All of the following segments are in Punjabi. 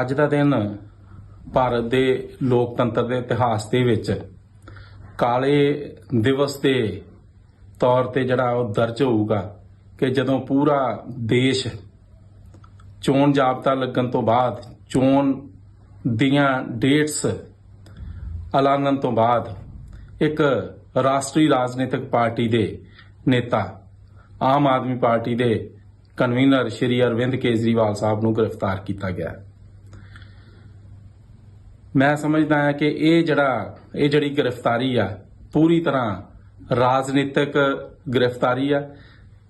ਅੱਜ ਦਾ ਦਿਨ ਭਾਰਤ ਦੇ ਲੋਕਤੰਤਰ ਦੇ ਇਤਿਹਾਸ ਦੇ ਵਿੱਚ ਕਾਲੇ ਦਿਵਸ ਦੇ ਤੌਰ ਤੇ ਜਿਹੜਾ ਉਹ ਦਰਜ ਹੋਊਗਾ ਕਿ ਜਦੋਂ ਪੂਰਾ ਦੇਸ਼ ਚੋਣ ਜਾਬਤਾ ਲੱਗਣ ਤੋਂ ਬਾਅਦ, ਚੋਣ ਦੀਆਂ ਡੇਟਸ ਐਲਾਨਣ ਤੋਂ ਬਾਅਦ ਇੱਕ ਰਾਸ਼ਟਰੀ ਰਾਜਨੀਤਿਕ ਪਾਰਟੀ ਦੇ ਨੇਤਾ, ਆਮ ਆਦਮੀ ਪਾਰਟੀ ਦੇ ਕਨਵੀਨਰ ਸ਼੍ਰੀ ਅਰਵਿੰਦ ਕੇਜਰੀਵਾਲ ਸਾਹਿਬ ਨੂੰ ਗ੍ਰਿਫਤਾਰ ਕੀਤਾ ਗਿਆ ਹੈ। ਮੈਂ ਸਮਝਦਾ ਹਾਂ ਕਿ ਇਹ ਜਿਹੜਾ, ਇਹ ਜਿਹੜੀ ਗ੍ਰਿਫਤਾਰੀ ਆ, ਪੂਰੀ ਤਰ੍ਹਾਂ ਰਾਜਨੀਤਿਕ ਗ੍ਰਿਫਤਾਰੀ ਆ।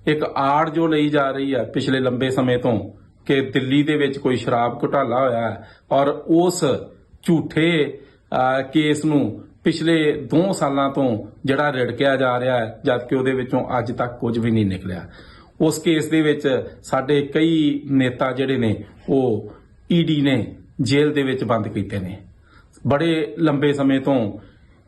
ਇੱਕ ਆੜ ਜੋ ਲਈ ਜਾ ਰਹੀ ਆ ਪਿਛਲੇ ਲੰਬੇ ਸਮੇਂ ਤੋਂ ਕਿ ਦਿੱਲੀ ਦੇ ਵਿੱਚ ਕੋਈ ਸ਼ਰਾਬ ਘੁਟਾਲਾ ਹੋਇਆ ਹੈ ਔਰ ਉਸ ਝੂਠੇ ਕੇਸ ਨੂੰ ਪਿਛਲੇ 2 ਸਾਲਾਂ ਤੋਂ ਜਿਹੜਾ ਰਿੜਕਿਆ ਜਾ ਰਿਹਾ ਹੈ ਜਦ ਉਹਦੇ ਵਿੱਚੋਂ ਅੱਜ ਤੱਕ ਕੁਝ ਵੀ ਨਹੀਂ ਨਿਕਲਿਆ। ਉਸ ਕੇਸ ਦੇ ਵਿੱਚ ਸਾਡੇ ਕਈ ਨੇਤਾ ਜਿਹੜੇ ਨੇ, ਉਹ ਈਡੀ ਨੇ ਜੇਲ੍ਹ ਦੇ ਵਿੱਚ ਬੰਦ ਕੀਤੇ ਨੇ। ਬੜੇ ਲੰਬੇ ਸਮੇਂ ਤੋਂ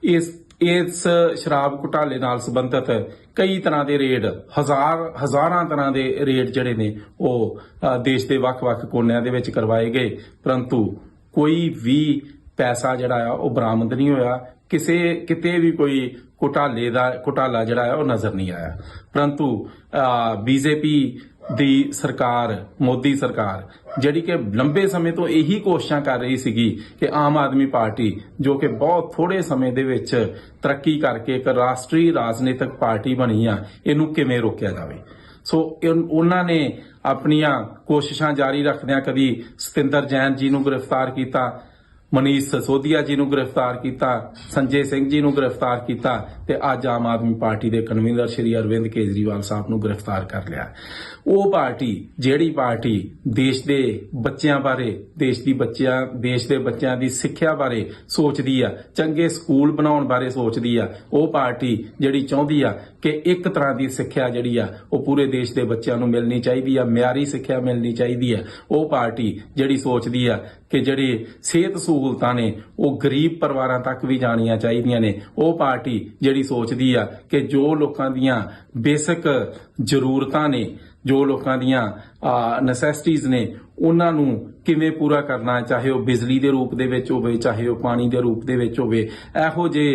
ਇਸ ਇਸ ਸ਼ਰਾਬ ਘੁਟਾਲੇ ਨਾਲ ਸੰਬੰਧਿਤ ਕਈ ਤਰ੍ਹਾਂ ਦੇ ਰੇਡ, ਹਜ਼ਾਰ, ਹਜ਼ਾਰਾਂ ਤਰ੍ਹਾਂ ਦੇ ਰੇਡ ਜਿਹੜੇ ਨੇ, ਉਹ ਦੇਸ਼ ਦੇ ਵੱਖ-ਵੱਖ ਕੋਨਿਆਂ ਦੇ ਵਿੱਚ ਕਰਵਾਏ ਗਏ। ਪਰੰਤੂ ਕੋਈ ਵੀ ਪੈਸਾ ਜਿਹੜਾ ਆ, ਉਹ ਬਰਾਮਦ ਨਹੀਂ ਹੋਇਆ। ਕਿਸੇ, ਕਿਤੇ ਵੀ ਕੋਈ ਘੁਟਾਲੇ ਦਾ, ਘੁਟਾਲਾ ਜਿਹੜਾ ਆ, ਉਹ ਨਜ਼ਰ ਨਹੀਂ ਆਇਆ। ਪਰੰਤੂ ਬੀਜੇਪੀ ਦੀ ਸਰਕਾਰ, ਮੋਦੀ ਸਰਕਾਰ, ਜਿਹੜੀ ਕਿ ਲੰਬੇ ਸਮੇਂ ਤੋਂ ਇਹੀ ਕੋਸ਼ਿਸ਼ਾਂ ਕਰ ਰਹੀ ਸੀਗੀ ਕਿ ਆਮ ਆਦਮੀ ਪਾਰਟੀ, ਜੋ ਕਿ ਬਹੁਤ ਥੋੜੇ ਸਮੇਂ ਦੇ ਵਿੱਚ ਤਰੱਕੀ ਕਰਕੇ ਇੱਕ ਰਾਸ਼ਟਰੀ ਰਾਜਨੀਤਿਕ ਪਾਰਟੀ ਬਣੀ ਆ, ਇਹਨੂੰ ਕਿਵੇਂ ਰੋਕਿਆ ਜਾਵੇ? ਸੋ ਉਹਨਾਂ ਨੇ ਆਪਣੀਆਂ ਕੋਸ਼ਿਸ਼ਾਂ ਜਾਰੀ ਰੱਖਦਿਆਂ ਕਦੀ ਸਤਿੰਦਰ ਜੈਨ ਜੀ ਨੂੰ ਗ੍ਰਿਫਤਾਰ ਕੀਤਾ ਮਨੀਸ਼ ਸਸੋਦੀਆ ਜੀ ਨੂੰ ਗ੍ਰਿਫਤਾਰ ਕੀਤਾ, ਸੰਜੇ ਸਿੰਘ ਜੀ ਨੂੰ ਗ੍ਰਿਫਤਾਰ ਕੀਤਾ ਤੇ ਅੱਜ ਆਮ ਆਦਮੀ ਪਾਰਟੀ ਦੇ ਕਨਵੀਨਰ ਸ਼੍ਰੀ ਅਰਵਿੰਦ ਕੇਜਰੀਵਾਲ ਸਾਹਿਬ ਨੂੰ ਗ੍ਰਿਫਤਾਰ ਕਰ ਲਿਆ। ਉਹ ਪਾਰਟੀ, ਜਿਹੜੀ ਪਾਰਟੀ ਦੇਸ਼ ਦੇ ਬੱਚਿਆਂ ਬਾਰੇ, ਦੇਸ਼ ਦੀ ਬੱਚਿਆਂ, ਦੇਸ਼ ਦੇ ਬੱਚਿਆਂ ਦੀ ਸਿੱਖਿਆ ਬਾਰੇ ਸੋਚਦੀ ਆ, ਚੰਗੇ ਸਕੂਲ ਬਣਾਉਣ ਬਾਰੇ ਸੋਚਦੀ ਆ, ਉਹ ਪਾਰਟੀ ਜਿਹੜੀ ਚਾਹੁੰਦੀ ਆ ਕਿ ਇੱਕ ਤਰ੍ਹਾਂ ਦੀ ਸਿੱਖਿਆ ਜਿਹੜੀ ਆ, ਉਹ ਪੂਰੇ ਦੇਸ਼ ਦੇ ਬੱਚਿਆਂ ਨੂੰ ਮਿਲਣੀ ਚਾਹੀਦੀ ਆ, ਮਿਆਰੀ ਸਿੱਖਿਆ ਮਿਲਣੀ ਚਾਹੀਦੀ ਆ। ਉਹ ਪਾਰਟੀ ਜਿਹੜੀ ਸੋਚਦੀ ਆ ਕਿ ਜਿਹੜੇ ਸਿਹਤ ਸਹੂਲਤਾਂ ਨੇ, ਉਹ ਗਰੀਬ ਪਰਿਵਾਰਾਂ ਤੱਕ ਵੀ ਜਾਣੀਆਂ ਚਾਹੀਦੀਆਂ ਨੇ। ਉਹ ਪਾਰਟੀ ਜਿਹੜੀ ਸੋਚਦੀ ਆ ਕਿ ਜੋ ਲੋਕਾਂ ਦੀਆਂ ਬੇਸਿਕ ਜ਼ਰੂਰਤਾਂ ਨੇ, ਜੋ ਲੋਕਾਂ ਦੀਆਂ ਨੈਸੈਸਿਟੀਜ਼ ਨੇ, ਉਹਨਾਂ ਨੂੰ ਕਿਵੇਂ ਪੂਰਾ ਕਰਨਾ ਹੈ, ਚਾਹੇ ਉਹ ਬਿਜਲੀ ਦੇ ਰੂਪ ਦੇ ਵਿੱਚ ਹੋਵੇ ਚਾਹੇ ਉਹ ਪਾਣੀ ਦੇ ਰੂਪ ਦੇ ਵਿੱਚ ਹੋਵੇ ਇਹੋ ਜੇ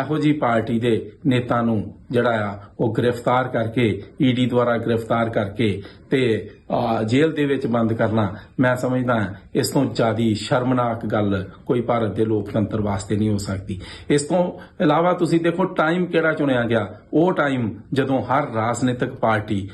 ਇਹੋ ਜੀ ਪਾਰਟੀ ਦੇ ਨੇਤਾ ਨੂੰ ਜਿਹੜਾ ਆ ਉਹ ਗ੍ਰਿਫਤਾਰ ਕਰਕੇ ਈਡੀ ਦੁਆਰਾ ਗ੍ਰਿਫਤਾਰ ਕਰਕੇ ਤੇ ਜੇਲ੍ਹ ਦੇ ਵਿੱਚ ਬੰਦ ਕਰਨਾ ਮੈਂ ਸਮਝਦਾ ਇਸ ਤੋਂ ਜ਼ਿਆਦੀ ਸ਼ਰਮਨਾਕ ਗੱਲ ਕੋਈ ਭਾਰਤ ਦੇ ਲੋਕਤੰਤਰ ਵਾਸਤੇ ਨਹੀਂ ਹੋ ਸਕਦੀ। ਇਸ ਤੋਂ ਇਲਾਵਾ ਤੁਸੀਂ ਦੇਖੋ ਟਾਈਮ ਕਿਹੜਾ ਚੁਣਿਆ ਗਿਆ? ਉਹ ਟਾਈਮ ਜਦੋਂ ਹਰ ਰਾਜਨੀਤਿਕ ਪਾਰਟੀ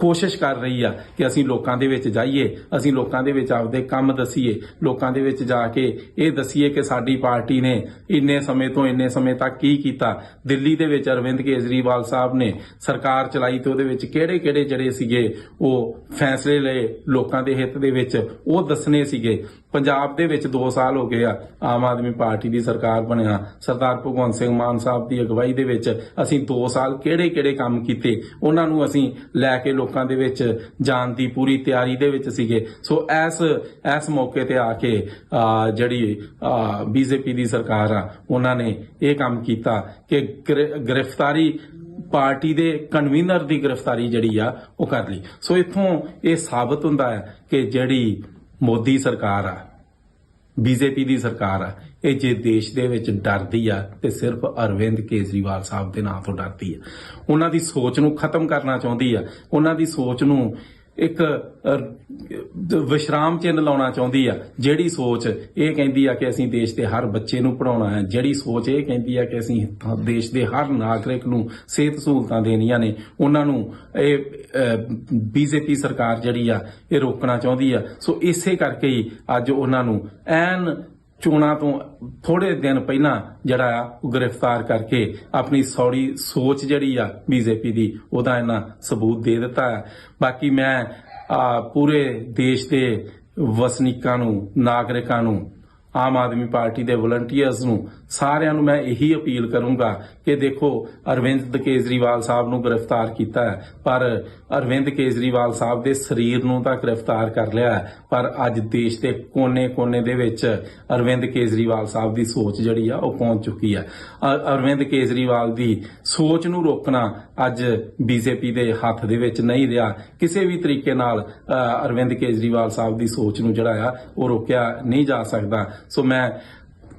ਕੋਸ਼ਿਸ਼ ਕਰ ਰਹੀ ਆ ਕਿ ਅਸੀਂ ਲੋਕਾਂ ਦੇ ਵਿੱਚ ਜਾਈਏ, ਅਸੀਂ ਲੋਕਾਂ ਦੇ ਵਿੱਚ ਆਪਦੇ ਕੰਮ ਦਸੀਏ, ਲੋਕਾਂ ਦੇ ਵਿੱਚ ਜਾ ਕੇ ਇਹ ਦਸੀਏ ਕਿ ਸਾਡੀ ਪਾਰਟੀ ਨੇ ਇੰਨੇ ਸਮੇਂ ਤੋਂ ਇੰਨੇ ਸਮੇਂ ਤੱਕ ਕੀ ਕੀਤਾ। ਦਿੱਲੀ ਦੇ ਵਿੱਚ ਅਰਵਿੰਦ ਕੇਜਰੀਵਾਲ ਸਾਹਿਬ ਨੇ ਸਰਕਾਰ ਚਲਾਈ ਤੇ ਉਹਦੇ ਵਿੱਚ ਕਿਹੜੇ-ਕਿਹੜੇ ਜਿਹੜੇ ਸੀਗੇ ਉਹ ਫੈਸਲੇ ਲਏ ਲੋਕਾਂ ਦੇ ਹਿੱਤ ਦੇ ਵਿੱਚ, ਉਹ ਦੱਸਣੇ ਸੀਗੇ। ਪੰਜਾਬ ਦੇ ਵਿੱਚ 2 ਸਾਲ ਹੋ ਗਏ ਆ ਆਮ ਆਦਮੀ ਪਾਰਟੀ ਦੀ ਸਰਕਾਰ ਬਣਿਆ। ਸਰਦਾਰ ਭਗਵੰਤ ਸਿੰਘ ਮਾਨ ਸਾਹਿਬ ਦੀ ਅਗਵਾਈ ਦੇ ਵਿੱਚ ਅਸੀਂ 2 ਸਾਲ ਕਿਹੜੇ-ਕਿਹੜੇ ਕੰਮ ਕੀਤੇ ਉਹਨਾਂ ਨੂੰ ਅਸੀਂ ਲੈ ਕੇ ਲੋਕਾਂ ਦੇ ਵਿੱਚ ਜਾਣ ਦੀ ਪੂਰੀ ਤਿਆਰੀ ਦੇ ਵਿੱਚ ਸੀਗੇ। ਸੋ ਇਸ ਇਸ ਮੌਕੇ ਤੇ ਆ ਕੇ ਅਹ, ਜਿਹੜੀ ਬੀਜੇਪੀ ਦੀ ਸਰਕਾਰ ਆ ਉਹਨਾਂ ਨੇ ਇਹ ਕੰਮ ਕੀਤਾ ਕਿ ਗ੍ਰਿ- ਗ੍ਰਿਫਤਾਰੀ ਪਾਰਟੀ ਦੇ ਕਨਵੀਨਰ ਦੀ ਗ੍ਰਿਫਤਾਰੀ ਜਿਹੜੀ ਆ ਉਹ ਕਰ ਲਈ। ਸੋ ਇੱਥੋਂ ਇਹ ਸਾਬਤ ਹੁੰਦਾ ਹੈ ਕਿ ਜਿਹੜੀ ਮੋਦੀ ਸਰਕਾਰ ਆ, ਬੀਜੇਪੀ ਦੀ ਸਰਕਾਰ ਆ, ਇਹ ਜੇ ਦੇਸ਼ ਦੇ ਵਿੱਚ ਡਰਦੀ ਆ ਤੇ ਸਿਰਫ ਅਰਵਿੰਦ ਕੇਜਰੀਵਾਲ ਸਾਹਿਬ ਦੇ ਨਾਂ ਤੋਂ ਡਰਦੀ ਆ। ਉਹਨਾਂ ਦੀ ਸੋਚ ਨੂੰ ਖਤਮ ਕਰਨਾ ਚਾਹੁੰਦੀ ਆ, ਉਹਨਾਂ ਦੀ ਸੋਚ ਨੂੰ ਇੱਕ ਵਿਸ਼ਰਾਮ ਚਿੰਨ੍ਹ ਲਾਉਣਾ ਚਾਹੁੰਦੀ ਆ, ਜਿਹੜੀ ਸੋਚ ਇਹ ਕਹਿੰਦੀ ਆ ਕਿ ਅਸੀਂ ਦੇਸ਼ ਦੇ ਹਰ ਬੱਚੇ ਨੂੰ ਪੜਾਉਣਾ ਹੈ, ਜਿਹੜੀ ਸੋਚ ਇਹ ਕਹਿੰਦੀ ਆ ਕਿ ਅਸੀਂ ਦੇਸ਼ ਦੇ ਹਰ ਨਾਗਰਿਕ ਨੂੰ ਸਿਹਤ ਸਹੂਲਤਾਂ ਦੇਣੀਆਂ ਨੇ, ਉਹਨਾਂ ਨੂੰ ਇਹ ਬੀਜੇਪੀ ਸਰਕਾਰ ਜਿਹੜੀ ਆ, ਇਹ ਰੋਕਣਾ ਚਾਹੁੰਦੀ ਆ। ਸੋ ਇਸੇ ਕਰਕੇ ਹੀ ਅੱਜ ਉਹਨਾਂ ਨੂੰ ਐਨ ਚੋਣਾਂ ਤੋਂ ਥੋੜੇ ਦਿਨ ਪਹਿਲਾਂ ਜਿਹੜਾ ਆ ਉਹ ਗ੍ਰਿਫਤਾਰ ਕਰਕੇ ਆਪਣੀ ਸੌੜੀ ਸੋਚ ਜਿਹੜੀ ਆ ਬੀਜੇਪੀ ਦੀ, ਉਹਦਾ ਇਹਨਾਂ ਸਬੂਤ ਦੇ ਦਿੱਤਾ ਹੈ। ਬਾਕੀ ਮੈਂ ਪੂਰੇ ਦੇਸ਼ ਦੇ ਵਸਨੀਕਾਂ ਨੂੰ, ਨਾਗਰਿਕਾਂ ਨੂੰ, ਆਮ ਆਦਮੀ ਪਾਰਟੀ ਦੇ ਵਲੰਟੀਅਰਸ ਨੂੰ ਸਾਰਿਆਂ ਨੂੰ ਮੈਂ ਇਹੀ ਅਪੀਲ ਕਰੂੰਗਾ ਕਿ ਦੇਖੋ, ਅਰਵਿੰਦ ਕੇਜਰੀਵਾਲ ਸਾਹਿਬ ਨੂੰ ਗ੍ਰਿਫਤਾਰ ਕੀਤਾ ਹੈ, ਪਰ ਅਰਵਿੰਦ ਕੇਜਰੀਵਾਲ ਸਾਹਿਬ ਦੇ ਸਰੀਰ ਨੂੰ ਤਾਂ ਗ੍ਰਿਫਤਾਰ ਕਰ ਲਿਆ ਪਰ ਅੱਜ ਦੇਸ਼ ਦੇ ਕੋਨੇ-ਕੋਨੇ ਦੇ ਵਿੱਚ ਅਰਵਿੰਦ ਕੇਜਰੀਵਾਲ ਸਾਹਿਬ ਦੀ ਸੋਚ ਜਿਹੜੀ ਆ, ਉਹ ਪਹੁੰਚ ਚੁੱਕੀ ਹੈ। ਅਰਵਿੰਦ ਕੇਜਰੀਵਾਲ ਦੀ ਸੋਚ ਨੂੰ ਰੋਕਣਾ ਅੱਜ ਬੀਜੇਪੀ ਦੇ ਹੱਥ ਦੇ ਵਿੱਚ ਨਹੀਂ ਰਿਹਾ। ਕਿਸੇ ਵੀ ਤਰੀਕੇ ਨਾਲ ਅਰਵਿੰਦ ਕੇਜਰੀਵਾਲ ਸਾਹਿਬ ਦੀ ਸੋਚ ਨੂੰ ਜਿਹੜਾ ਆ, ਉਹ ਰੋਕਿਆ ਨਹੀਂ ਜਾ ਸਕਦਾ। ਸੋ ਮੈਂ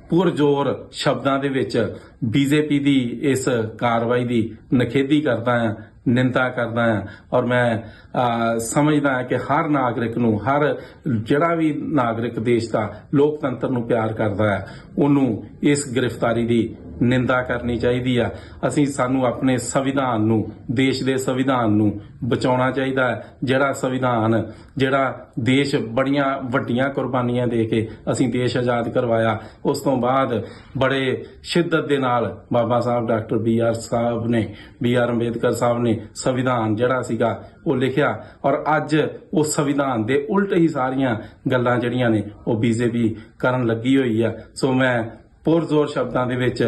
ਪੁਰਜੋਰ ਸ਼ਬਦਾਂ ਦੇ ਵਿੱਚ ਬੀਜੇਪੀ ਦੀ ਇਸ ਕਾਰਵਾਈ ਦੀ ਨਖੇਦੀ ਕਰਦਾ ਹਾਂ, ਨਿੰਦਾ ਕਰਦਾ ਹਾਂ ਔਰ ਮੈਂ ਸਮਝਦਾ ਹਾਂ ਕਿ ਹਰ ਨਾਗਰਿਕ ਨੂੰ, ਹਰ ਜਿਹੜਾ ਵੀ ਨਾਗਰਿਕ ਦੇਸ਼ ਦਾ ਲੋਕਤੰਤਰ ਨੂੰ ਪਿਆਰ ਕਰਦਾ ਹੈ, ਉਹਨੂੰ ਇਸ ਗ੍ਰਿਫਤਾਰੀ ਦੀ ਨਿੰਦਾ ਕਰਨੀ ਚਾਹੀਦੀ ਆ। ਅਸੀਂ ਸਾਨੂੰ ਆਪਣੇ ਸੰਵਿਧਾਨ ਨੂੰ, ਦੇਸ਼ ਦੇ ਸੰਵਿਧਾਨ ਨੂੰ ਬਚਾਉਣਾ ਚਾਹੀਦਾ ਹੈ। ਜਿਹੜਾ ਸੰਵਿਧਾਨ, ਜਿਹੜਾ ਦੇਸ਼ ਬੜੀਆਂ ਵੱਡੀਆਂ ਕੁਰਬਾਨੀਆਂ ਦੇ ਕੇ ਅਸੀਂ ਦੇਸ਼ ਆਜ਼ਾਦ ਕਰਵਾਇਆ, ਉਸ ਤੋਂ ਬਾਅਦ ਬੜੇ ਸ਼ਿੱਦਤ ਦੇ ਨਾਲ ਬਾਬਾ ਸਾਹਿਬ ਡਾਕਟਰ ਬੀ ਆਰ ਸਾਹਿਬ ਨੇ, ਬੀ ਆਰ ਅੰਬੇਦਕਰ ਸਾਹਿਬ ਨੇ ਸੰਵਿਧਾਨ ਜਿਹੜਾ ਸੀਗਾ ਉਹ ਲਿਖਿਆ ਔਰ ਅੱਜ ਉਹ ਸੰਵਿਧਾਨ ਦੇ ਉਲਟ ਹੀ ਸਾਰੀਆਂ ਗੱਲਾਂ ਜਿਹੜੀਆਂ ਨੇ ਉਹ ਬੀਜੇਪੀ ਕਰਨ ਲੱਗੀ ਹੋਈ ਆ। ਸੋ ਮੈਂ ਪੁਰਜ਼ੋਰ ਸ਼ਬਦਾਂ ਦੇ ਵਿੱਚ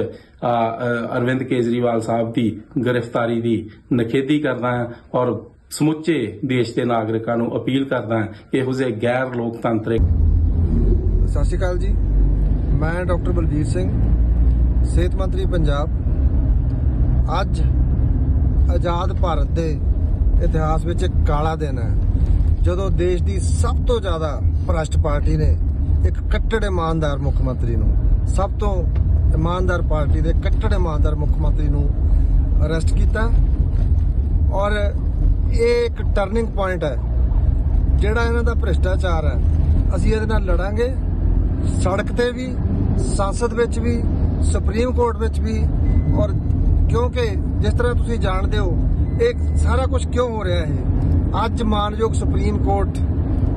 ਅਰਵਿੰਦ ਕੇਜਰੀਵਾਲ ਸਾਹਿਬ ਦੀ ਗ੍ਰਿਫਤਾਰੀ ਦੀ ਨਖੇਦੀ ਕਰਦਾ ਹਾਂ ਔਰ ਸਮੁੱਚੇ ਦੇਸ਼ ਦੇ ਨਾਗਰਿਕਾਂ ਨੂੰ ਅਪੀਲ ਕਰਦਾ ਹਾਂ ਇਹੋ ਜਿਹੇ ਗੈਰ ਲੋਕਤੰਤਰਿਕ ਸਤਿ ਸ਼੍ਰੀ ਅਕਾਲ ਜੀ। ਮੈਂ ਡਾਕਟਰ ਬਲਬੀਰ ਸਿੰਘ, ਸਿਹਤ ਮੰਤਰੀ ਪੰਜਾਬ। ਅੱਜ ਆਜ਼ਾਦ ਭਾਰਤ ਦੇ ਇਤਿਹਾਸ ਵਿੱਚ ਇੱਕ ਕਾਲਾ ਦਿਨ ਹੈ, ਜਦੋਂ ਦੇਸ਼ ਦੀ ਸਭ ਤੋਂ ਜ਼ਿਆਦਾ ਭ੍ਰਸ਼ਟ ਪਾਰਟੀ ਨੇ ਇੱਕ ਕੱਟੜ ਇਮਾਨਦਾਰ ਮੁੱਖ ਮੰਤਰੀ ਨੂੰ ਸਭ ਤੋਂ ਇਮਾਨਦਾਰ ਪਾਰਟੀ ਦੇ ਕੱਟੜ ਇਮਾਨਦਾਰ ਮੁੱਖ ਮੰਤਰੀ ਨੂੰ ਅਰੈਸਟ ਕੀਤਾ। ਔਰ ਇਹ ਇੱਕ ਟਰਨਿੰਗ ਪੁਆਇੰਟ ਹੈ, ਜਿਹੜਾ ਇਹਨਾਂ ਦਾ ਭ੍ਰਿਸ਼ਟਾਚਾਰ ਹੈ। ਅਸੀਂ ਇਹਦੇ ਨਾਲ ਲੜਾਂਗੇ। ਸੜਕ ਤੇ ਵੀ, ਸੰਸਦ ਵਿੱਚ ਵੀ, ਸੁਪਰੀਮ ਕੋਰਟ ਵਿੱਚ ਵੀ। ਔਰ ਕਿਉਂਕਿ ਜਿਸ ਤਰ੍ਹਾਂ ਤੁਸੀਂ ਜਾਣਦੇ ਹੋ, ਇਹ ਸਾਰਾ ਕੁਝ ਕਿਉਂ ਹੋ ਰਿਹਾ ਹੈ? ਅੱਜ ਮਾਨਯੋਗ ਸੁਪਰੀਮ ਕੋਰਟ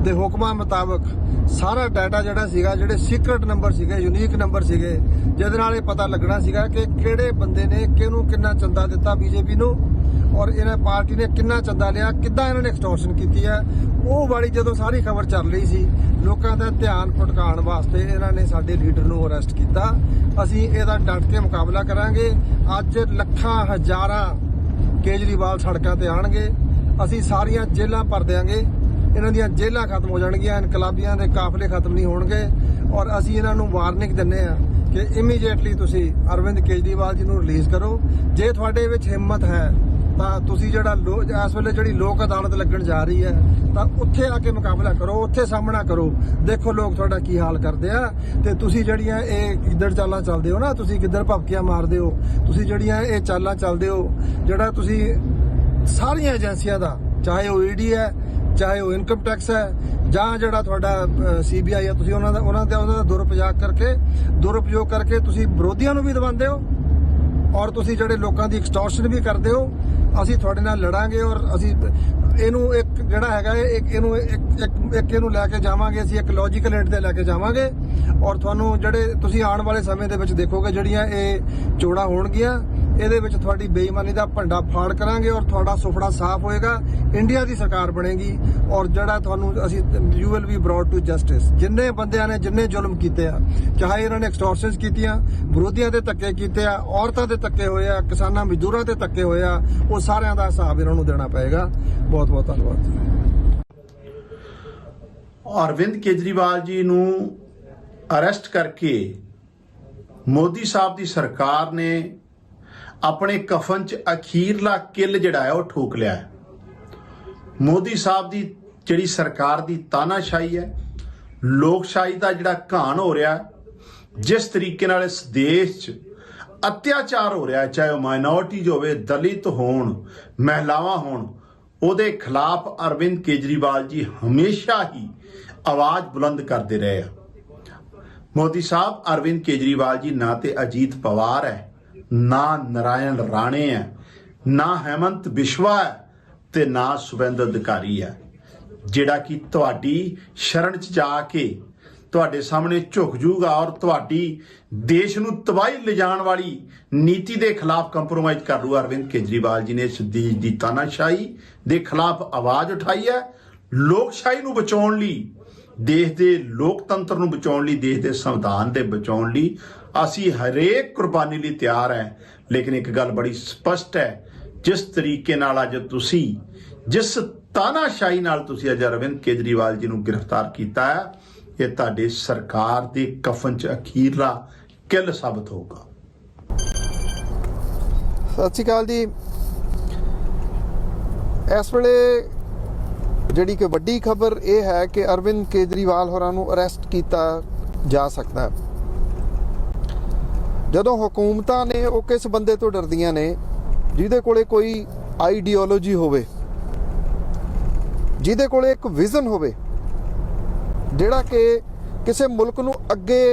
ਦੇ ਹੁਕਮਾਂ ਮੁਤਾਬਕ ਸਾਰਾ ਡਾਟਾ ਜਿਹੜਾ ਸੀਗਾ, ਜਿਹੜੇ ਸੀਕ੍ਰੇਟ ਨੰਬਰ ਸੀਗੇ ਯੂਨੀਕ ਨੰਬਰ ਸੀਗੇ, ਜਿਹਦੇ ਨਾਲ ਇਹ ਪਤਾ ਲੱਗਣਾ ਸੀਗਾ ਕਿ ਕਿਹੜੇ ਬੰਦੇ ਨੇ ਕਿਹਨੂੰ ਕਿੰਨਾ ਚੰਦਾ ਦਿੱਤਾ ਬੀਜੇਪੀ ਨੂੰ ਔਰ ਇਹਨਾਂ ਪਾਰਟੀ ਨੇ ਕਿੰਨਾ ਚੰਦਾ ਲਿਆ, ਕਿੱਦਾਂ ਇਹਨਾਂ ਨੇ ਐਕਸਟੋਰਸ਼ਨ ਕੀਤੀ ਹੈ। ਉਹ ਵਾਲੀ ਜਦੋਂ ਸਾਰੀ ਖਬਰ ਚੱਲ ਰਹੀ ਸੀ, ਲੋਕਾਂ ਦਾ ਧਿਆਨ ਭਟਕਾਉਣ ਵਾਸਤੇ ਇਹਨਾਂ ਨੇ ਸਾਡੇ ਲੀਡਰ ਨੂੰ ਅਰੈਸਟ ਕੀਤਾ। ਅਸੀਂ ਇਹਦਾ ਡਟ ਕੇ ਮੁਕਾਬਲਾ ਕਰਾਂਗੇ। ਅੱਜ ਲੱਖਾਂ ਹਜ਼ਾਰਾਂ ਕੇਜਰੀਵਾਲ ਸੜਕਾਂ ਤੇ ਆਣਗੇ ਅਸੀਂ ਸਾਰੀਆਂ ਜੇਲ੍ਹਾਂ ਭਰ ਦਿਆਂਗੇ। ਇਹਨਾਂ ਦੀਆਂ ਜੇਲ੍ਹਾਂ ਖਤਮ ਹੋ ਜਾਣਗੀਆਂ, ਇਨਕਲਾਬੀਆਂ ਦੇ ਕਾਫਲੇ ਖਤਮ ਨਹੀਂ ਹੋਣਗੇ ਔਰ ਅਸੀਂ ਇਹਨਾਂ ਨੂੰ ਵਾਰਨਿੰਗ ਦਿੰਨੇ ਆ ਕਿ ਇਮੀਡੀਏਟਲੀ ਤੁਸੀਂ ਅਰਵਿੰਦ ਕੇਜਰੀਵਾਲ ਜੀ ਨੂੰ ਰਿਲੀਜ਼ ਕਰੋ। ਜੇ ਤੁਹਾਡੇ ਵਿੱਚ ਹਿੰਮਤ ਹੈ, ਤਾਂ ਤੁਸੀਂ ਜਿਹੜਾ ਇਸ ਵੇਲੇ ਜਿਹੜੀ ਲੋਕ ਅਦਾਲਤ ਲੱਗਣ ਜਾ ਰਹੀ ਹੈ, ਤਾਂ ਉੱਥੇ ਆ ਕੇ ਮੁਕਾਬਲਾ ਕਰੋ, ਉੱਥੇ ਸਾਹਮਣਾ ਕਰੋ। ਦੇਖੋ ਲੋਕ ਤੁਹਾਡਾ ਕੀ ਹਾਲ ਕਰਦੇ ਆ ਤੇ ਤੁਸੀਂ ਜਿਹੜੀਆਂ ਇਹ ਗਿੱਦੜ ਚਾਲਾਂ ਚੱਲਦੇ ਹੋ ਨਾ, ਤੁਸੀਂ ਕਿੱਧਰ ਭਪਕੀਆਂ ਮਾਰਦੇ ਹੋ, ਤੁਸੀਂ ਜਿਹੜੀਆਂ ਇਹ ਚਾਲਾਂ ਚੱਲਦੇ ਹੋ, ਜਿਹੜਾ ਤੁਸੀਂ ਸਾਰੀਆਂ ਏਜੰਸੀਆਂ ਦਾ, ਚਾਹੇ ਉਹ ਈਡੀ ਹੈ ਚਾਹੇ ਉਹ ਇਨਕਮ ਟੈਕਸ ਹੈ ਜਾਂ ਜਿਹੜਾ ਤੁਹਾਡਾ ਸੀਬੀਆਈ ਹੈ, ਤੁਸੀਂ ਉਹਨਾਂ ਦਾ ਉਹਨਾਂ ਦਾ ਉਹਨਾਂ ਦਾ ਦੁਰਉਪਯੋਗ ਕਰਕੇ ਦੁਰਉਪਯੋਗ ਕਰਕੇ ਤੁਸੀਂ ਵਿਰੋਧੀਆਂ ਨੂੰ ਵੀ ਦਬਾਉਂਦੇ ਹੋ ਔਰ ਤੁਸੀਂ ਜਿਹੜੇ ਲੋਕਾਂ ਦੀ ਐਕਸਟੋਰਸ਼ਨ ਵੀ ਕਰਦੇ ਹੋ, ਅਸੀਂ ਤੁਹਾਡੇ ਨਾਲ ਲੜਾਂਗੇ ਔਰ ਅਸੀਂ, ਇਹਨੂੰ ਇੱਕ ਜਿਹੜਾ ਹੈਗਾ ਇੱਕ ਇਹਨੂੰ, ਇੱਕ, ਇੱਕ- ਇੱਕ ਇਹਨੂੰ ਲੈ ਕੇ ਜਾਵਾਂਗੇ, ਅਸੀਂ ਇੱਕ ਲੌਜੀਕਲ ਐਂਡ ਤੇ ਲੈ ਕੇ ਜਾਵਾਂਗੇ। ਔਰ ਤੁਹਾਨੂੰ ਜਿਹੜੇ ਤੁਸੀਂ ਆਉਣ ਵਾਲੇ ਸਮੇਂ ਦੇ ਵਿੱਚ ਦੇਖੋਗੇ ਜਿਹੜੀਆਂ ਇਹ ਚੋੜਾਂ ਹੋਣਗੀਆਂ, ਇਹਦੇ ਵਿੱਚ ਤੁਹਾਡੀ ਬੇਈਮਾਨੀ ਦਾ ਭੰਡਾ ਫਾੜ ਕਰਾਂਗੇ ਔਰ ਤੁਹਾਡਾ ਸੁਫੜਾ ਸਾਫ਼ ਹੋਏਗਾ, ਇੰਡੀਆ ਦੀ ਸਰਕਾਰ ਬਣੇਗੀ ਔਰ ਜਿਹੜਾ ਤੁਹਾਨੂੰ ਅਸੀਂ you will be brought to justice ਜਿੰਨੇ ਬੰਦਿਆਂ ਨੇ ਜਿੰਨੇ ਜ਼ੁਲਮ ਕੀਤੇ ਆ, ਚਾਹੇ ਇਹਨਾਂ ਨੇ ਐਕਸਟੋਰਸ਼ਨਸ ਕੀਤੀਆਂ, ਵਿਰੋਧੀਆਂ ਦੇ ਧੱਕੇ ਕੀਤੇ ਆ, ਔਰਤਾਂ ਦੇ ਧੱਕੇ ਹੋਏ ਆ, ਕਿਸਾਨਾਂ, ਮਜ਼ਦੂਰਾਂ ਦੇ ਧੱਕੇ ਹੋਏ ਆ, ਉਹ ਸਾਰਿਆਂ ਦਾ ਹਿਸਾਬ ਇਹਨਾਂ ਨੂੰ ਦੇਣਾ ਪਏਗਾ। ਬਹੁਤ ਬਹੁਤ ਧੰਨਵਾਦ। ਅਰਵਿੰਦ ਕੇਜਰੀਵਾਲ ਜੀ ਨੂੰ ਅਰੈਸਟ ਕਰਕੇ ਮੋਦੀ ਸਾਹਿਬ ਦੀ ਸਰਕਾਰ ਨੇ ਆਪਣੇ ਕਫਨ 'ਚ ਅਖੀਰਲਾ ਕਿੱਲ ਜਿਹੜਾ ਹੈ ਉਹ ਠੋਕ ਲਿਆ ਹੈ। ਮੋਦੀ ਸਾਹਿਬ ਦੀ ਜਿਹੜੀ ਸਰਕਾਰ ਦੀ ਤਾਨਾਸ਼ਾਹੀ ਹੈ, ਲੋਕਸ਼ਾਹੀ ਦਾ ਜਿਹੜਾ ਘਾਣ ਹੋ ਰਿਹਾ ਜਿਸ ਤਰੀਕੇ ਨਾਲ ਇਸ ਦੇਸ਼ 'ਚ ਅਤਿਆਚਾਰ ਹੋ ਰਿਹਾ ਚਾਹੇ ਉਹ ਮਾਈਨੋਰਿਟੀਜ਼ ਹੋਵੇ, ਦਲਿਤ ਹੋਣ, ਮਹਿਲਾਵਾਂ ਹੋਣ, ਉਹਦੇ ਖਿਲਾਫ ਅਰਵਿੰਦ ਕੇਜਰੀਵਾਲ ਜੀ ਹਮੇਸ਼ਾ ਹੀ ਆਵਾਜ਼ ਬੁਲੰਦ ਕਰਦੇ ਰਹੇ ਆ। ਮੋਦੀ ਸਾਹਿਬ, ਅਰਵਿੰਦ ਕੇਜਰੀਵਾਲ ਜੀ, ਨਾ ਤੇ ਅਜੀਤ ਪਵਾਰ ਹੈ, ਨਾ ਨਰਾਇਣ ਰਾਣੇ ਹੈ, ਨਾ ਹੈਮੰਤ ਬਿਸ਼ਵਾ ਹੈ ਤੇ ਨਾ ਸੁਵਿੰਦਰ ਅਧਿਕਾਰੀ ਹੈ। ਜਿਹੜਾ ਕਿ ਤੁਹਾਡੀ ਸ਼ਰਨ ਚ ਜਾ ਕੇ ਤੁਹਾਡੇ ਸਾਹਮਣੇ ਝੁਕ ਜੂਗਾ ਔਰ ਤੁਹਾਡੀ ਦੇਸ਼ ਨੂੰ ਤਬਾਹੀ ਲਿਜਾਣ ਵਾਲੀ ਨੀਤੀ ਦੇ ਖਿਲਾਫ ਕੰਪਰੋਮਾਈਜ਼ ਕਰ ਲੂ ਅਰਵਿੰਦ ਕੇਜਰੀਵਾਲ ਜੀ ਨੇ ਇਸ ਦੀ ਤਾਨਾਸ਼ਾਹੀ ਦੇ ਖਿਲਾਫ ਆਵਾਜ਼ ਉਠਾਈ ਹੈ। ਲੋਕਸ਼ਾਹੀ ਨੂੰ ਬਚਾਉਣ ਲਈ ਦੇਸ਼ ਦੇ ਲੋਕਤੰਤਰ ਨੂੰ ਬਚਾਉਣ ਲਈ, ਦੇਸ਼ ਦੇ ਸੰਵਿਧਾਨ ਦੇ ਬਚਾਉਣ ਲਈ ਅਸੀਂ ਹਰੇਕ ਕੁਰਬਾਨੀ ਲਈ ਤਿਆਰ ਹੈ। ਲੇਕਿਨ ਇੱਕ ਗੱਲ ਬੜੀ ਸਪਸ਼ਟ ਹੈ, ਜਿਸ ਤਰੀਕੇ ਨਾਲ ਅੱਜ ਤੁਸੀਂ, ਜਿਸ ਤਾਨਾਸ਼ਾਹੀ ਨਾਲ ਤੁਸੀਂ ਅੱਜ ਅਰਵਿੰਦ ਕੇਜਰੀਵਾਲ ਜੀ ਨੂੰ ਗ੍ਰਿਫਤਾਰ ਕੀਤਾ ਹੈ, ਇਹ ਤੁਹਾਡੇ ਸਰਕਾਰ ਦੇ ਕਫਨ 'ਚ ਅਖੀਰਲਾ ਕਿੱਲ ਸਾਬਤ ਹੋਊਗਾ। ਸਤਿ ਸ਼੍ਰੀ ਅਕਾਲ ਜੀ। ਇਸ ਵੇਲੇ ਜਿਹੜੀ ਕਿ ਵੱਡੀ ਖਬਰ ਇਹ ਹੈ ਕਿ ਅਰਵਿੰਦ ਕੇਜਰੀਵਾਲ ਹੋਰਾਂ ਨੂੰ ਅਰੈਸਟ ਕੀਤਾ ਜਾ ਸਕਦਾ ਹੈ। ਜਦੋਂ ਹਕੂਮਤਾਂ ਨੇ ਉਹ ਕਿਸ ਬੰਦੇ ਤੋਂ ਡਰਦੀਆਂ ਨੇ, ਜਿਹਦੇ ਕੋਲੇ ਕੋਈ ਆਈਡੀਓਲੋਜੀ ਹੋਵੇ, ਜਿਹਦੇ ਕੋਲੇ ਇੱਕ ਵਿਜ਼ਨ ਹੋਵੇ, ਜਿਹੜਾ ਕਿ ਕਿਸੇ ਮੁਲਕ ਨੂੰ ਅੱਗੇ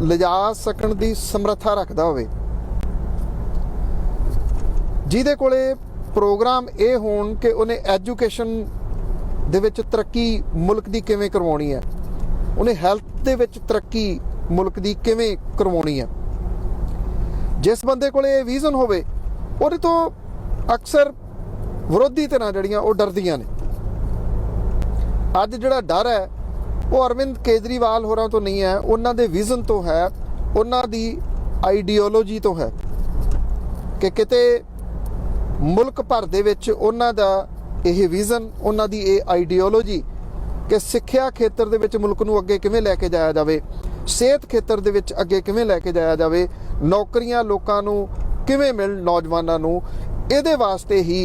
ਲਿਜਾ ਸਕਣ ਦੀ ਸਮਰੱਥਾ ਰੱਖਦਾ ਹੋਵੇ, ਜਿਹਦੇ ਕੋਲੇ ਪ੍ਰੋਗਰਾਮ ਇਹ ਹੋਣ ਕਿ ਉਹਨੇ ਐਜੂਕੇਸ਼ਨ ਦੇ ਵਿੱਚ ਤਰੱਕੀ ਮੁਲਕ ਦੀ ਕਿਵੇਂ ਕਰਵਾਉਣੀ ਹੈ? ਉਹਨੇ ਹੈਲਥ ਦੇ ਵਿੱਚ ਤਰੱਕੀ ਮੁਲਕ ਦੀ ਕਿਵੇਂ ਕਰਵਾਉਣੀ ਹੈ? ਜਿਸ ਬੰਦੇ ਕੋਲੇ ਇਹ ਵਿਜ਼ਨ ਹੋਵੇ, ਉਹਦੇ ਤੋਂ ਅਕਸਰ ਵਿਰੋਧੀ ਧਿਰਾਂ ਜਿਹੜੀਆਂ, ਉਹ ਡਰਦੀਆਂ ਨੇ। ਅੱਜ ਜਿਹੜਾ ਡਰ ਹੈ, ਉਹ ਅਰਵਿੰਦ ਕੇਜਰੀਵਾਲ ਹੋਰਾਂ ਤੋਂ ਨਹੀਂ ਹੈ, ਉਹਨਾਂ ਦੇ ਵਿਜ਼ਨ ਤੋਂ ਹੈ, ਉਹਨਾਂ ਦੀ ਆਈਡੀਓਲੋਜੀ ਤੋਂ ਹੈ ਕਿ ਕਿਤੇ ਮੁਲਕ ਭਰ ਦੇ ਵਿੱਚ ਉਹਨਾਂ ਦਾ ਇਹ ਵਿਜ਼ਨ ਉਹਨਾਂ ਦੀ ਇਹ ਆਈਡੀਓਲੋਜੀ ਕਿ ਸਿੱਖਿਆ ਖੇਤਰ ਦੇ ਵਿੱਚ ਮੁਲਕ ਨੂੰ ਅੱਗੇ ਕਿਵੇਂ ਲੈ ਕੇ ਜਾਇਆ ਜਾਵੇ, ਸਿਹਤ ਖੇਤਰ ਦੇ ਵਿੱਚ ਅੱਗੇ ਕਿਵੇਂ ਲੈ ਕੇ ਜਾਇਆ ਜਾਵੇ, ਨੌਕਰੀਆਂ ਲੋਕਾਂ ਨੂੰ ਕਿਵੇਂ ਮਿਲਣ ਨੌਜਵਾਨਾਂ ਨੂੰ, ਇਹਦੇ ਵਾਸਤੇ ਹੀ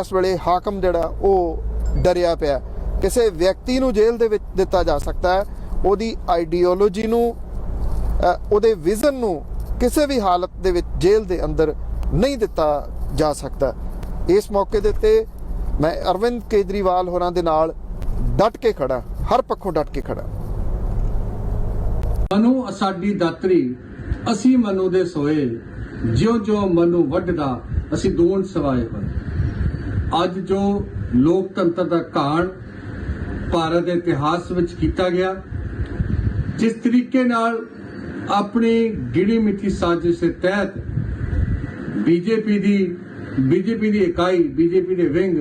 ਇਸ ਵੇਲੇ ਹਾਕਮ ਜਿਹੜਾ ਉਹ ਡਰਿਆ ਪਿਆ। ਕਿਸੇ ਵਿਅਕਤੀ ਨੂੰ ਜੇਲ੍ਹ ਦੇ ਵਿੱਚ ਦਿੱਤਾ ਜਾ ਸਕਦਾ ਹੈ, ਉਹਦੀ ਆਈਡੀਓਲੋਜੀ ਨੂੰ ਉਹਦੇ ਵਿਜ਼ਨ ਨੂੰ ਕਿਸੇ ਵੀ ਹਾਲਤ ਦੇ ਵਿੱਚ ਜੇਲ੍ਹ ਦੇ ਅੰਦਰ ਨਹੀਂ ਦਿੱਤਾ ਜਾ ਸਕਦਾ। ਇਸ ਮੌਕੇ ਦੇ ਉੱਤੇ ਮੈਂ ਅਰਵਿੰਦ ਕੇਜਰੀਵਾਲ ਹੋਰਾਂ ਦੇ ਨਾਲ ਡਟ ਕੇ ਖੜਾ ਹਰ ਪੱਖੋਂ ਡਟ ਕੇ ਖੜਾ ਮਨੂ ਸਾਡੀ ਦਾਤਰੀ, ਅਸੀਂ ਮਨੂ ਦੇ ਸੋਏ। ਜਿਉ ਜਿਉ ਮਨੂ ਵੱਢਦਾ, ਅਸੀਂ ਦੂਣ ਸਵਾਏ ਹੋਏ। ਅੱਜ ਜੋ ਲੋਕਤੰਤਰ ਦਾ ਘਾਣ ਭਾਰਤ ਦੇ ਇਤਿਹਾਸ ਵਿੱਚ ਕੀਤਾ ਗਿਆ, ਜਿਸ ਤਰੀਕੇ ਨਾਲ ਆਪਣੀ ਗਿਣੀ ਮਿੱਠੀ ਸਾਜ਼ਿਸ਼ ਦੇ ਤਹਿਤ ਬੀਜੇਪੀ ਦੀ ਬੀਜੇਪੀ ਦੀ ਇਕਾਈ, ਬੀਜੇਪੀ ਦੇ ਵਿੰਗ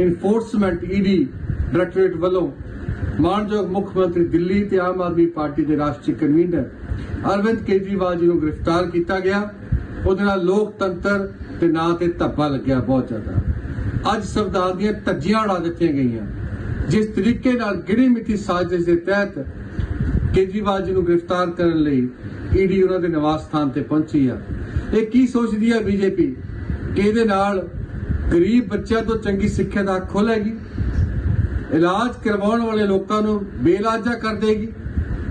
ਇਨਫੋਰਸਮੈਂਟ ਈਡੀ ਡਾਇਰੈਕਟੋਰੇਟ ਵੱਲੋਂ ਮਾਨਯੋਗ ਮੁੱਖ ਮੰਤਰੀ ਦਿੱਲੀ ਤੇ ਆਮ ਆਦਮੀ ਪਾਰਟੀ ਦੇ ਰਾਸ਼ਟਰੀ ਕਨਵੀਨਰ ਅਰਵਿੰਦ ਕੇਜਰੀਵਾਲ ਜੀ ਨੂੰ ਗ੍ਰਿਫਤਾਰ ਕੀਤਾ ਗਿਆ। ਉਹਦੇ ਨਾਲ ਲੋਕਤੰਤਰ ਤੇ ਨਾਂ ਤੇ ਧੱਬਾ ਲੱਗਿਆ ਬਹੁਤ ਜ਼ਿਆਦਾ। ਅੱਜ ਸੰਵਿਧਾਨ ਦੀਆਂ ਧੱਜੀਆਂ ਉਡਾ ਦਿੱਤੀਆਂ ਗਈਆਂ। ਜਿਸ ਤਰੀਕੇ ਨਾਲ ਗਿਰੀ ਮਿੱਠੀ ਸਾਜ਼ਿਸ਼ ਦੇ ਤਹਿਤ ਕੇਜਰੀਵਾਲ ਜੀ ਨੂੰ ਗ੍ਰਿਫਤਾਰ ਕਰਨ ਲਈ ਈਡੀ ਉਹਨਾਂ ਦੇ ਨਿਵਾਸ ਸਥਾਨ ਤੇ ਪਹੁੰਚੀ ਆ। ਇਹ ਕੀ ਸੋਚਦੀ ਆ ਬੀਜੇਪੀ? ਕਿ ਇਹਦੇ ਨਾਲ ਗਰੀਬ ਬੱਚਿਆਂ ਤੋਂ ਚੰਗੀ ਸਿੱਖਿਆ ਦਾ ਹੱਕ ਖੋਲੇਗੀ ਇਲਾਜ ਕਰਵਾਉਣ ਵਾਲੇ ਲੋਕਾਂ ਨੂੰ ਬੇਇਲਾਜਾ ਕਰ ਦੇਗੀ।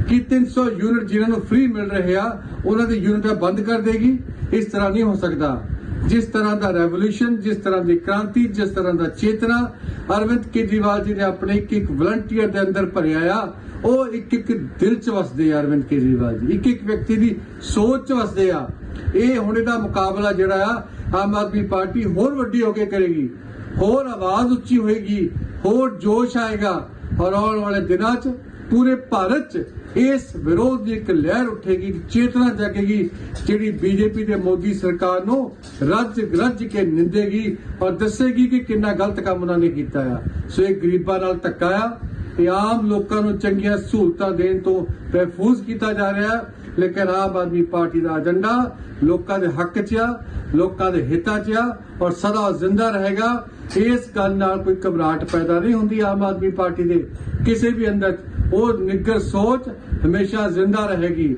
ਕਿ 300 ਯੂਨਿਟ ਜਿਨ੍ਹਾਂ ਨੂੰ ਫ੍ਰੀ ਮਿਲ ਰਹੇ ਆ, ਉਹਨਾਂ ਦੇ ਯੂਨਿਟਾਂ ਬੰਦ ਕਰ ਦੇਗੀ। ਇਸ ਤਰ੍ਹਾਂ ਨਹੀਂ ਹੋ ਸਕਦਾ। ਜਿਸ ਤਰ੍ਹਾਂ ਦਾ ਰੈਵੋਲੂਸ਼ਨ ਜਿਸ ਤਰ੍ਹਾਂ ਦੀ ਕ੍ਰਾਂਤੀ, ਜਿਸ ਤਰ੍ਹਾਂ ਦਾ ਚੇਤਨਾ, ਅਰਵਿੰਦ ਕੇਜਰੀਵਾਲ ਜੀ ਨੇ ਆਪਣੇ ਇੱਕ ਇੱਕ ਵਲੰਟੀਅਰ ਦੇ ਅੰਦਰ ਭਰਿਆ ਆ, ਉਹ ਇੱਕ ਇੱਕ ਦਿਲ ਚ ਵਸਦੇ ਆ ਅਰਵਿੰਦ ਕੇਜਰੀਵਾਲ ਜੀ। ਇੱਕ ਇੱਕ ਵਿਅਕਤੀ ਦੀ ਸੋਚ ਚ ਵਸਦੇ ਆ। ਇਹ ਹੁਣ ਇਹਦਾ ਮੁਕਾਬਲਾ ਜਿਹੜਾ ਆ ਆਮ ਆਦਮੀ ਪਾਰਟੀ ਹੋਰ ਵੱਡੀ ਹੋ ਕੇ ਕਰੇਗੀ, ਹੋਰ ਆਵਾਜ਼ ਉੱਚੀ ਹੋਏਗੀ, ਹੋਰ ਜੋਸ਼ ਆਏਗਾ ਔਰ ਆਉਣ ਵਾਲੇ ਦਿਨਾਂ 'ਚ ਪੂਰੇ ਭਾਰਤ 'ਚ ਇਸ ਵਿਰੋਧ ਦੀ ਇੱਕ ਲਹਿਰ ਉੱਠੇਗੀ ਚੇਤਨਾ ਜਾਗੇਗੀ ਜਿਹੜੀ ਬੀਜੇਪੀ ਤੇ ਮੋਦੀ ਸਰਕਾਰ ਨੂੰ ਰੱਜ ਰੱਜ ਕੇ ਨਿੰਦੇਗੀ ਔਰ ਦੱਸੇਗੀ ਕਿ ਕਿੰਨਾ ਗਲਤ ਕੰਮ ਉਹਨਾਂ ਨੇ ਕੀਤਾ ਆ। ਸੋ ਇਹ ਗਰੀਬਾਂ ਨਾਲ ਧੱਕਾ ਆ। ਤੇ ਆਮ ਲੋਕਾਂ ਨੂੰ ਚੰਗੀਆਂ ਸਹੂਲਤਾਂ ਦੇਣ ਤੋਂ ਮਹਿਫੂਜ਼ ਕੀਤਾ ਜਾ ਰਿਹਾ। ਹੈ ਲੇਕਿਨ ਆਮ ਆਦਮੀ ਪਾਰਟੀ ਦਾ ਏਜੰਡਾ ਲੋਕਾਂ ਦੇ ਹੱਕ 'ਚ ਆ, ਲੋਕਾਂ ਦੇ ਹਿੱਤਾਂ 'ਚ ਆ ਔਰ ਸਦਾ ਜ਼ਿੰਦਾ ਰਹੇਗਾ। ਇਸ ਗੱਲ ਨਾਲ ਕੋਈ ਘਬਰਾਹਟ ਪੈਦਾ ਨਹੀਂ ਹੁੰਦੀ ਆਮ ਆਦਮੀ ਪਾਰਟੀ ਦੇ। ਕਿਸੇ ਵੀ ਅੰਦਰ ਉਹ ਨਿੱਗਰ ਸੋਚ ਹਮੇਸ਼ਾ ਜ਼ਿੰਦਾ ਰਹੇਗੀ।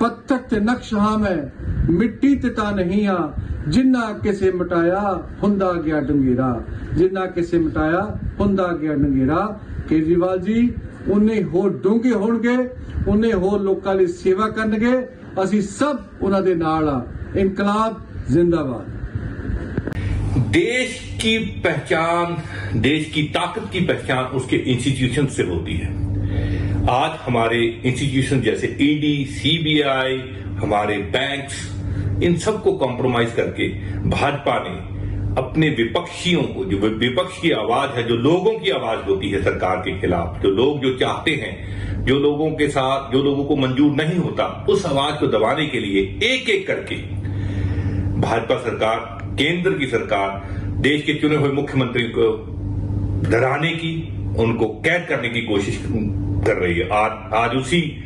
ਪੱਥਰ ਤੇ ਨਕਸ਼ ਹਾਮ ਹੈ ਮਿੱਟੀ ਤੇ ਤਾਂ ਨਹੀਂ ਆ। ਜਿੰਨਾ ਕਿਸੇ ਮਟਾਇਆ, ਹੁੰਦਾ ਗਿਆ ਡੰਗੇਰਾ। ਜਿੰਨਾ ਕਿਸੇ ਮਟਾਇਆ, ਹੁੰਦਾ ਗਿਆ ਡੰਗੇਰਾ। ਕੇਜਰੀਵਾਲ ਜੀ ਉਨੇ ਹੋਰ ਡੂੰਘੇ ਹੋਣਗੇ ਉਨੇ ਹੋਰ ਲੋਕਾਂ ਲਈ ਸੇਵਾ ਕਰਨਗੇ ਅਸੀਂ ਸਭ ਉਹਨਾਂ ਦੇ ਨਾਲ ਆ ਇਨਕਲਾਬ ਜ਼ਿੰਦਾਬਾਦ देश की पहचान देश की ताकत की पहचान उसके इंस्टीट्यूशन से होती है आज हमारे इंस्टीट्यूशन जैसे ईडी सीबीआई हमारे बैंक्स इन सबको कॉम्प्रोमाइज करके भाजपा ने اپنے وپکشیوں کو جو وپکشی آواز ہے جو لوگوں کی آواز ہوتی ہے سرکار کے خلاف جو لوگ جو چاہتے ہیں جو لوگوں کے ساتھ جو لوگوں کو منظور نہیں ہوتا اس آواز کو دبانے کے لیے ایک ایک کر کے بھاجپا سرکار کیندر کی سرکار دیش کے چنے ہوئے مکھ منتری کو ڈرانے کی ان کو قید کرنے کی کوشش کر رہی ہے۔ آج, آج اسی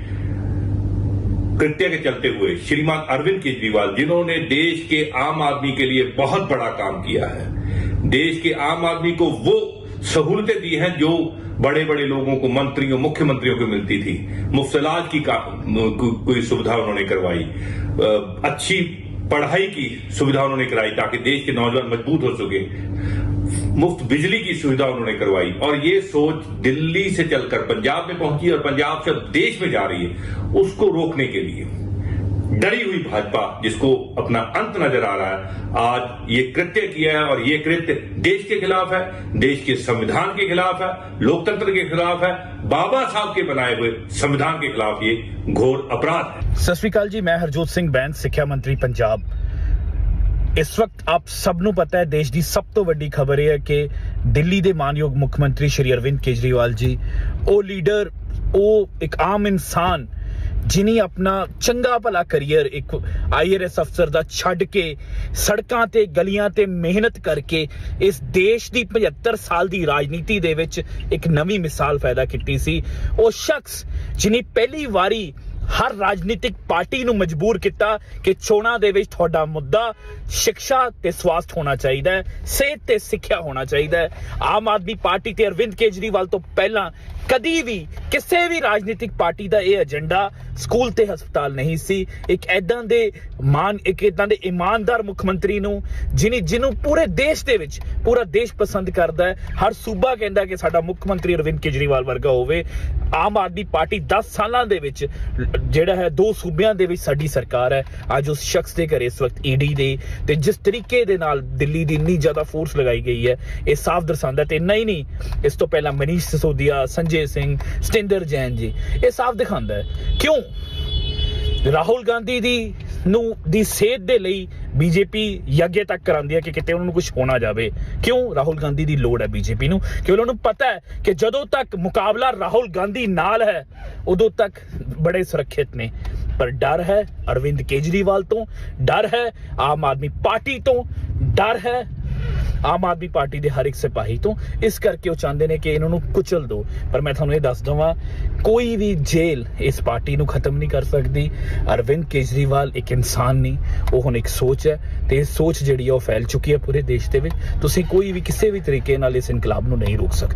कृत्य के चलते हुए श्रीमान अरविंद केजरीवाल जिन्होंने देश के आम आदमी के लिए बहुत बड़ा काम किया है देश के आम आदमी को वो सहूलतें दी हैं जो बड़े बड़े लोगों को मंत्रियों मुख्यमंत्रियों को मिलती थी मुफ्त इलाज की का- को- कोई सुविधा उन्होंने करवाई अ, अच्छी पढ़ाई की सुविधा उन्होंने कराई ताकि देश के नौजवान मजबूत हो सके مفت بجلی کی سویدھا انہوں نے کروائی اور یہ سوچ دلی سے چل کر پنجاب میں پہنچی اور پنجاب سے دیش میں جا رہی ہے اس کو روکنے کے لیے۔ ڈری ہوئی بھاجپا جس کو اپنا انت نظر آ رہا ہے۔ آج یہ کرتیہ کیا ہے اور یہ کرتیہ دیش کے خلاف ہے، دیش کے سمویدھان کے خلاف ہے، لوکتنتر کے خلاف ہے۔ بابا صاحب کے بنائے ہوئے سمویدھان کے خلاف یہ گھوڑ اپرادھ ہے۔ کال جی میں ہرجوت سنگھ بین سکھیا منتری پنجاب۔ ਇਸ ਵਕਤ ਆਪ ਸਭ ਨੂੰ ਪਤਾ ਹੈ, ਦੇਸ਼ ਦੀ ਸਭ ਤੋਂ ਵੱਡੀ ਖਬਰ ਇਹ ਹੈ ਕਿ ਦਿੱਲੀ ਦੇ ਮਾਨਯੋਗ ਮੁੱਖ ਮੰਤਰੀ ਸ਼੍ਰੀ ਅਰਵਿੰਦ ਕੇਜਰੀਵਾਲ ਜੀ, ਉਹ ਲੀਡਰ, ਉਹ ਇੱਕ ਆਮ ਇਨਸਾਨ ਜਿਨੀ ਆਪਣਾ ਚੰਗਾ ਭਲਾ ਕੈਰੀਅਰ ਇੱਕ ਆਈਆਰਐਸ ਅਫਸਰ ਦਾ ਛੱਡ ਕੇ ਸੜਕਾਂ ਤੇ, ਗਲੀਆਂ ਤੇ ਮਿਹਨਤ ਕਰਕੇ ਇਸ ਦੇਸ਼ ਦੀ 75 ਸਾਲ ਦੀ ਰਾਜਨੀਤੀ ਦੇ ਵਿੱਚ ਇੱਕ ਨਵੀਂ ਮਿਸਾਲ ਪੈਦਾ ਕੀਤੀ ਸੀ। ਉਹ ਸ਼ਖਸ ਜਿਨੀ ਪਹਿਲੀ ਵਾਰੀ ਹਰ ਰਾਜਨੀਤਿਕ ਪਾਰਟੀ ਨੂੰ ਮਜਬੂਰ ਕੀਤਾ ਕਿ ਚੋਣਾਂ ਦੇ ਵਿੱਚ ਤੁਹਾਡਾ ਮੁੱਦਾ ਸਿੱਖਿਆ ਤੇ ਸਵਾਸਥ ਹੋਣਾ ਚਾਹੀਦਾ ਹੈ, ਸਿਹਤ ਤੇ ਸਿੱਖਿਆ ਹੋਣਾ ਚਾਹੀਦਾ ਹੈ। ਆਮ ਆਦਮੀ ਪਾਰਟੀ ਤੇ ਅਰਵਿੰਦ ਕੇਜਰੀਵਾਲ ਤੋਂ ਪਹਿਲਾਂ ਕਦੀ ਵੀ ਕਿਸੇ ਵੀ ਰਾਜਨੀਤਿਕ ਪਾਰਟੀ ਦਾ ਇਹ ਏਜੰਡਾ ਸਕੂਲ ਤੇ ਹਸਪਤਾਲ ਨਹੀਂ ਸੀ। ਇੱਕ ਐਦਾਂ ਦੇ ਮਾਨ, ਇੱਕ ਐਦਾਂ ਦੇ ਇਮਾਨਦਾਰ ਮੁੱਖ ਮੰਤਰੀ ਨੂੰ, ਜਿਨੀ ਜਿਹਨੂੰ ਪੂਰੇ ਦੇਸ਼ ਦੇ ਵਿੱਚ ਪੂਰਾ ਦੇਸ਼ ਪਸੰਦ ਕਰਦਾ ਹੈ। ਹਰ ਸੂਬਾ ਕਹਿੰਦਾ ਕਿ ਸਾਡਾ ਮੁੱਖ ਮੰਤਰੀ ਅਰਵਿੰਦ ਕੇਜਰੀਵਾਲ ਵਰਗਾ ਹੋਵੇ। ਆਮ ਆਦਮੀ ਪਾਰਟੀ 10 ਸਾਲਾਂ ਦੇ ਵਿੱਚ ਜਿਹੜਾ ਹੈ, ਦੋ ਸੂਬਿਆਂ ਦੇ ਵਿੱਚ ਸਾਡੀ ਸਰਕਾਰ ਹੈ। ਅੱਜ ਉਸ ਸ਼ਖਸ ਦੇ ਘਰੇ ਇਸ ਵਕਤ ਈਡੀ ਦੇ ਤੇ ਜਿਸ ਤਰੀਕੇ ਦੇ ਨਾਲ ਦਿੱਲੀ ਦੀ ਇੰਨੀ ਜ਼ਿਆਦਾ ਫੋਰਸ ਲਗਾਈ ਗਈ ਹੈ, ਇਹ ਸਾਫ਼ ਦਰਸਾਉਂਦਾ ਤੇ ਇੰਨਾ ਹੀ ਨਹੀਂ, ਇਸ ਤੋਂ ਪਹਿਲਾਂ ਮਨੀਸ਼ ਸਿਸੋਦੀਆ, ਸੰਜੇ ਸਿੰਘ ਸਟਿੰਦਰ ਜੈਨ ਜੀ, ਇਹ ਸਾਫ਼ ਦਿਖਾਉਂਦਾ ਹੈ। ਕਿਉਂ? ਰਾਹੁਲ ਗਾਂਧੀ ਦੀ ਨੂੰ, ਦੀ ਸਿਹਤ ਦੇ ਲਈ ਬੀਜੇਪੀ ਯੱਗ ਤੱਕ ਕਰਾਉਂਦੀ ਹੈ ਕਿ ਕਿਤੇ ਉਹਨਾਂ ਨੂੰ ਕੁਝ ਹੋਣਾ ਜਾਵੇ। ਕਿਉਂ? ਰਾਹੁਲ ਗਾਂਧੀ ਦੀ ਲੋੜ ਹੈ ਬੀਜੇਪੀ ਨੂੰ। ਕਿ ਉਹਨਾਂ ਨੂੰ ਪਤਾ ਹੈ ਕਿ ਜਦੋਂ ਤੱਕ ਮੁਕਾਬਲਾ ਰਾਹੁਲ ਗਾਂਧੀ ਨਾਲ ਹੈ, ਉਦੋਂ ਤੱਕ ਬੜੇ ਸੁਰੱਖਿਅਤ ਨੇ। ਪਰ ਡਰ ਹੈ ਅਰਵਿੰਦ ਕੇਜਰੀਵਾਲ ਤੋਂ, ਡਰ ਹੈ ਆਮ ਆਦਮੀ ਪਾਰਟੀ ਤੋਂ, ਡਰ ਹੈ ਆਮ ਆਦਮੀ ਪਾਰਟੀ ਦੇ ਹਰ ਇੱਕ ਸਿਪਾਹੀ ਤੋਂ। ਇਸ ਕਰਕੇ ਉਹ ਚਾਹੁੰਦੇ ਨੇ ਕਿ ਇਹਨਾਂ ਨੂੰ ਕੁਚਲ ਦਿਓ ਪਰ ਮੈਂ ਤੁਹਾਨੂੰ ਇਹ ਦੱਸ ਦਵਾਂ, ਕੋਈ ਵੀ ਜੇਲ੍ਹ ਇਸ ਪਾਰਟੀ ਨੂੰ ਖਤਮ ਨਹੀਂ ਕਰ ਸਕਦੀ। ਅਰਵਿੰਦ ਕੇਜਰੀਵਾਲ ਇੱਕ ਇਨਸਾਨ ਨਹੀਂ ਉਹ ਹੁਣ ਇੱਕ ਸੋਚ ਹੈ ਤੇ ਇਹ ਸੋਚ ਜਿਹੜੀ ਹੈ ਉਹ ਫੈਲ ਚੁੱਕੀ ਹੈ ਪੂਰੇ ਦੇਸ਼ ਦੇ ਵਿੱਚ। ਤੁਸੀਂ ਕੋਈ ਵੀ ਕਿਸੇ ਵੀ ਤਰੀਕੇ ਨਾਲ ਇਸ ਇਨਕਲਾਬ ਨੂੰ ਨਹੀਂ ਰੋਕ ਸਕਦੇ।